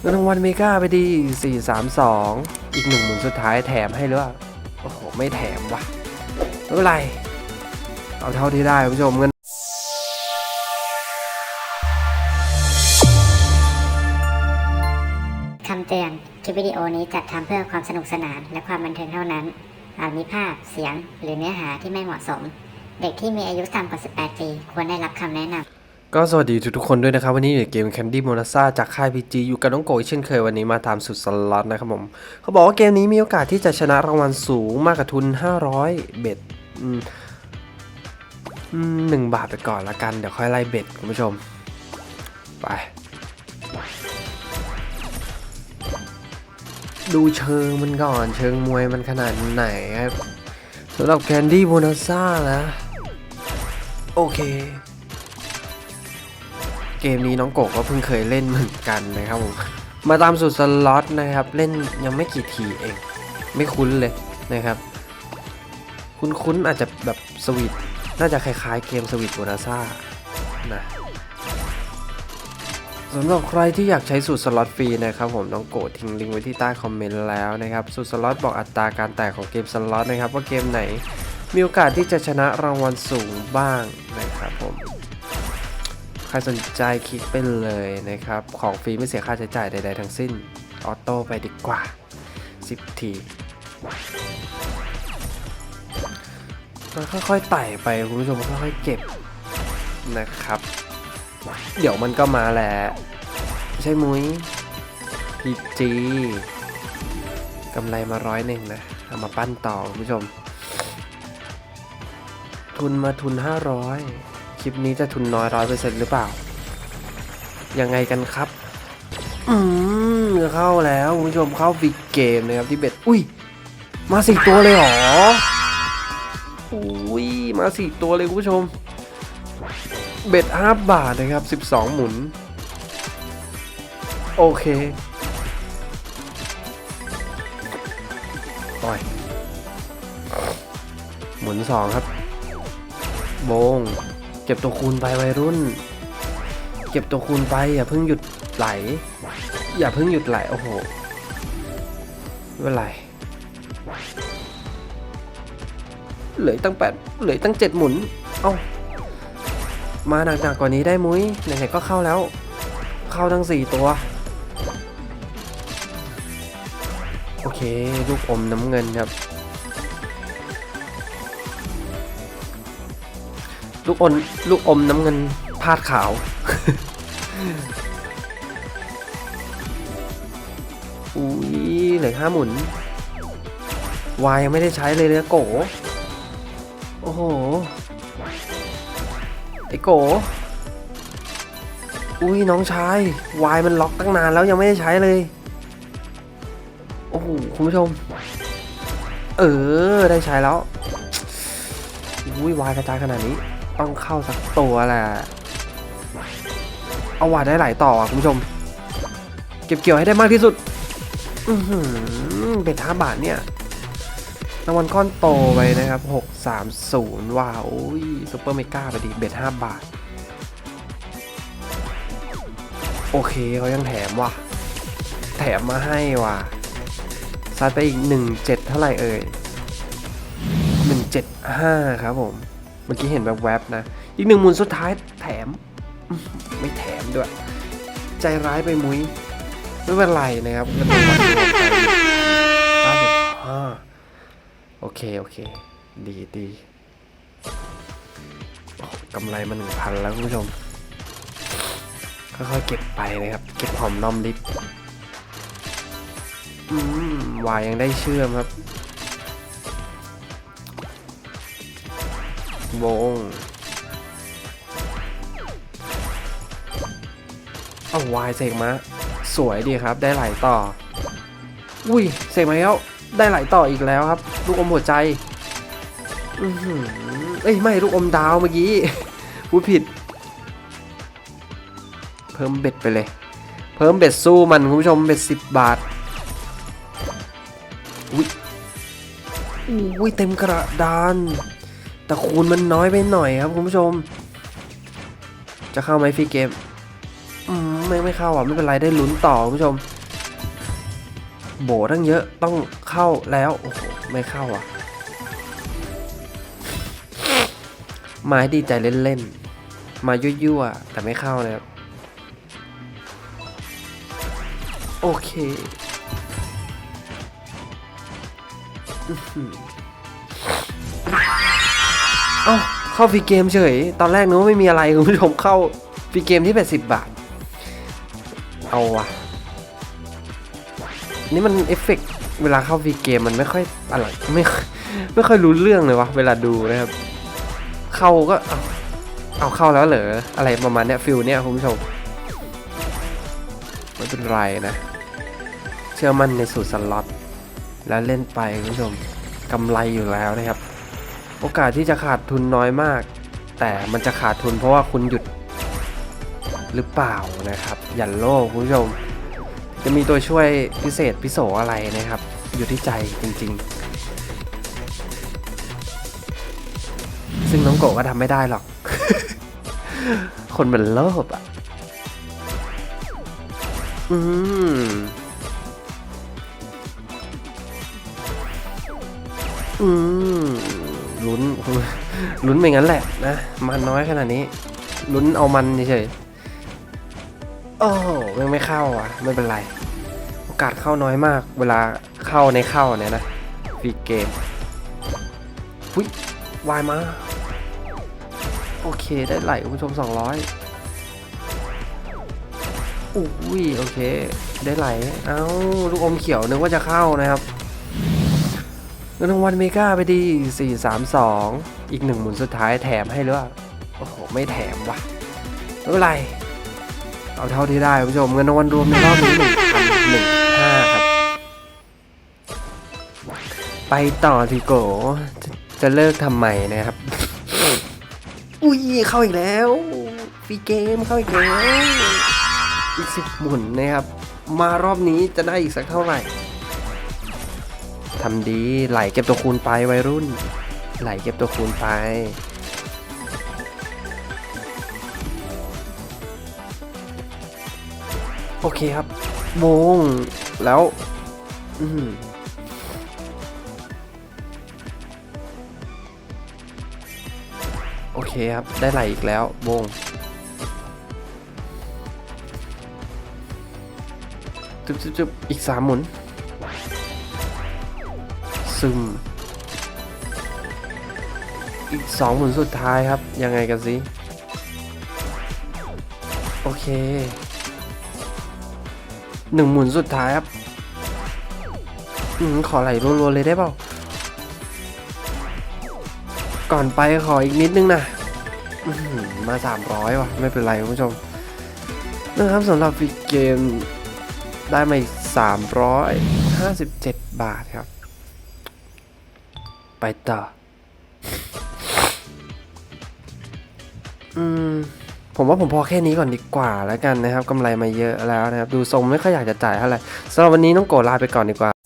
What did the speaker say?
เงินรางวัลเมกาไปดี 432 อีกหนึ่งหมุนสุดท้ายแถมให้หรือเปล่า โอ้โห ไม่แถมวะไม่เป็นไร เอาเท่าที่ได้คุณผู้ชมเงินคำเตือน คลิปวิดีโอนี้จัดทำเพื่อความสนุกสนานและความบันเทิงเท่านั้น อาจมีภาพ เสียง หรือเนื้อหาที่ไม่เหมาะสม เด็กที่มีอายุต่ำกว่า 18 ปี ควรได้รับคำแนะนำ ก็สวัสดีทุกๆคนด้วยนะครับ วันนี้อยู่ในเกม Candy m o n a s a จากค่าย PG อยู่กับน้องโกยเช่นเคยวันนี้มาตามสุดสล็อตนะครับผม เขาบอกว่าเกมนี้มีโอกาสที่จะชนะรางวัลสูงมากกว่าทุน 500 เบ็ดหนึ่งบาทไปก่อนละกัน เดี๋ยวค่อยไล่เบ็ดคุณผู้ชม ไป ดูเชิงมันก่อน เชิงมวยมันขนาดไหนครับสำหรับ Candy m o n a s a นะ โอเค เกมนี้น้องโกก็เพิ่งเคยเล่นเหมือนกันนะครับผมมาตามสูตรสล็อตนะครับ เล่นยังไม่กี่ทีเอง ไม่คุ้นเลยนะครับ คุ้นๆอาจจะแบบสวิตน่าจะคล้ายๆเกมสวิตโบนาซ่านะสำหรับใครที่อยากใช้สูตรสล็อตฟรีนะครับผมน้องโกทิ้งลิงก์ไว้ที่ใต้คอมเมนต์แล้วนะครับ สูตรสล็อตบอกอัตราการแตกของเกมสล็อตนะครับว่าเกมไหนมีโอกาสที่จะชนะรางวัลสูงบ้างนะครับผม ใครสนใจคลิกไปเลยนะครับ ของฟรีไม่เสียค่าใช้จ่ายใดๆทั้งสิ้น ออโต้ไปดีกว่า 10 ทีมันค่อยๆไต่ไปคุณผู้ชมค่อยๆเก็บนะครับ เดี๋ยวมันก็มาแหละใช่มุ้ยพีจีกำไรมาร้อยหนึ่งนะ เอามาปั้นต่อคุณผู้ชม ทุนมาทุน 500 คลิปนี้จะทุนน้อยร้อยเปอร์เซ็นต์หรือเปล่า ยังไงกันครับ อืมเข้าแล้วคุณผู้ชมเข้าบิ๊กเกมนะครับที่เบ็ด อุ้ย มาสี่ตัวเลยเหรออุ้ยมาสี่ตัวเลยคุณผู้ชม เบ็ดห้าบาทนะครับสิบสองหมุน โอเคปล่อยหมุนสองครับ โบง เก็บตัวคูณไปวัยรุ่น เก็บตัวคูณไปอย่าเพิ่งหยุดไหล อย่าเพิ่งหยุดไหลโอ้โหไม่เป็นไรเหลือตั้งแปดเหลือตั้งเจ็ดหมุน เอ้ามาหนักๆกว่านี้ได้มุ้ยไหนๆก็เข้าแล้ว เข้าทั้งสี่ตัว โอเค ลูกอมน้ำเงินครับ ลูกอมลูกอมน้ำเงินพาดขาว อุ้ยเหลือห้าหมุน วายยังไม่ได้ใช้เลยเนื้อโก โอ้โห ไอโก อุ้ยน้องชายวายมันล็อกตั้งนานแล้วยังไม่ได้ใช้เลย โอ้โห คุณผู้ชม เออ ได้ใช้แล้วอุ้ยวายกระจายขนาดนี้ ต้องเข้าสักตัวแหละ เอาว่าได้หลายต่ออะคุณผู้ชม เก็บเกี่ยวให้ได้มากที่สุดเป็นห้าบาทเนี่ยรางวัลก้อนโตไปนะครับ 630 ว้าวโอ้ยซุปเปอร์เมกาไปดิเบ็ด5บาท โอเคเขายังแถมว่ะ แถมมาให้ว่ะซัดไปอีก 17 เท่าไหร่เอ่ย 175 ครับผม เมื่อกี้เห็นแบบแวบๆนะ อีกหนึ่งหมุนสุดท้ายแถม ไม่แถมด้วย ใจร้ายไปมุ้ย ไม่เป็นไรนะครับเงินรางวัลรวมไป95โอเค โอเค ดีดีกำไรมาหนึ่งพันแล้วคุณผู้ชมค่อยๆเก็บไปนะครับ เก็บหอมนอมริบอืมวายยังได้เชื่อมครับ วงเอาวายเสกมาสวยดีครับ ได้ไหลต่อ อุ้ยเสกมาแล้ว ได้ไหลต่ออีกแล้วครับ ลูกอมหัวใจอือเอ้ยไม่ลูกอมดาวเมื่อกี้พูดผิด เพิ่มเบ็ดไปเลย เพิ่มเบ็ดสู้มันคุณผู้ชมเบ็ดสิบบาทอุ้ยอุ้ยเต็มกระดาน แต่คูณมันน้อยไปหน่อยครับคุณผู้ชม จะเข้าไหมฟรีเกมอืมไม่ไม่เข้าอะไม่เป็นไรได้ลุ้นต่อคุณผู้ชม โบตั้งเยอะต้องเข้าแล้วโอ้โหไม่เข้าอะไม้ดีใจเล่นๆ มายั่วๆ แต่ไม่เข้านะครับ โอเค อื้อหือเอ้าเข้าฟรีเกมเฉย ตอนแรกนึกว่าไม่มีอะไรคุณผู้ชมเข้าฟรีเกมที่ 80 บาท เอาวะนี่มันเอฟเฟกต์เวลาเข้าฟรีเกมมันไม่ค่อยอะไรไม่ไม่ค่อยรู้เรื่องเลยวะเวลาดูนะครับ เข้าก็เอาเอาเข้าแล้วเหรออะไรประมาณเนี้ยฟิลเนี้ยคุณผู้ชมไม่เป็นไรนะ เชื่อมั่นในสูตรสล็อตแล้วเล่นไปคุณผู้ชมกำไรอยู่แล้วนะครับ โอกาสที่จะขาดทุนน้อยมาก แต่มันจะขาดทุนเพราะว่าคุณหยุดหรือเปล่านะครับอย่าโลภคุณผู้ชม จะมีตัวช่วยพิเศษพิโสอะไรนะครับ อยู่ที่ใจจริง ๆ ซึ่งน้องโกะก็ทำไม่ได้หรอก คนมันโลภอะ อืมอืม ลุ้นลุ้นไปงั้นแหละนะ มันน้อยขนาดนี้ ลุ้นเอามันเฉยโอ้ยังไม่เข้าอะ ไม่เป็นไร โอกาสเข้าน้อยมาก เวลาเข้าในเข้าเนี่ยนะฟรีเกมหุ้ยวายมา โอเคได้ไหลคุณผู้ชม 200อุ้ยโอเค ได้ไหล เอ้า ลูกอมเขียวนึกว่าจะเข้านะครับ เงินรางวัลเมกาไปดี 432 อีกหนึ่งหมุนสุดท้ายแถมให้หรือเปล่า โอ้โห ไม่แถมว่ะไม่เป็นไร เอาเท่าที่ได้คุณผู้ชม เงินรางวัลรวมในรอบนี้หนึ่งพันหนึ่งห้าครับ ไปต่อทีโกจะจะเลิกทำไมนะครับ อุ้ยเข้าอีกแล้วฟีเกมเข้าอีกแล้ว อีกสิบหมุนนะครับ มารอบนี้จะได้อีกสักเท่าไหร่ำดี ไหลเก็บตัวคูณไปวัยรุ่น ไหลเก็บตัวคูณไป โอเคครับโมงแล้ว อืมโอเคครับ ได้ไหลอีกแล้วโมงจุบจุบจุบอีกสามหมุน ซึม อีกสองหมุนสุดท้ายครับ ยังไงกันสิ โอเคหนึ่งหมุนสุดท้ายครับอมขอไหลรัวๆเลยได้เปล่า ก่อนไปขออีกนิดนึงนะมา 300 ว่ะ ไม่เป็นไรคุณผู้ชมนะครับสำหรับฟิกเกมได้มาอีก 357 บาทครับ ไปต่อ อืม ผมว่าผมพอแค่นี้ก่อนดีกว่าแล้วกันนะครับกำไรมาเยอะแล้วนะครับ ดูทรงไม่ค่อยอยากจะจ่ายเท่าไหร่สำหรับวันนี้ต้องโกรธลาไปก่อนดีกว่า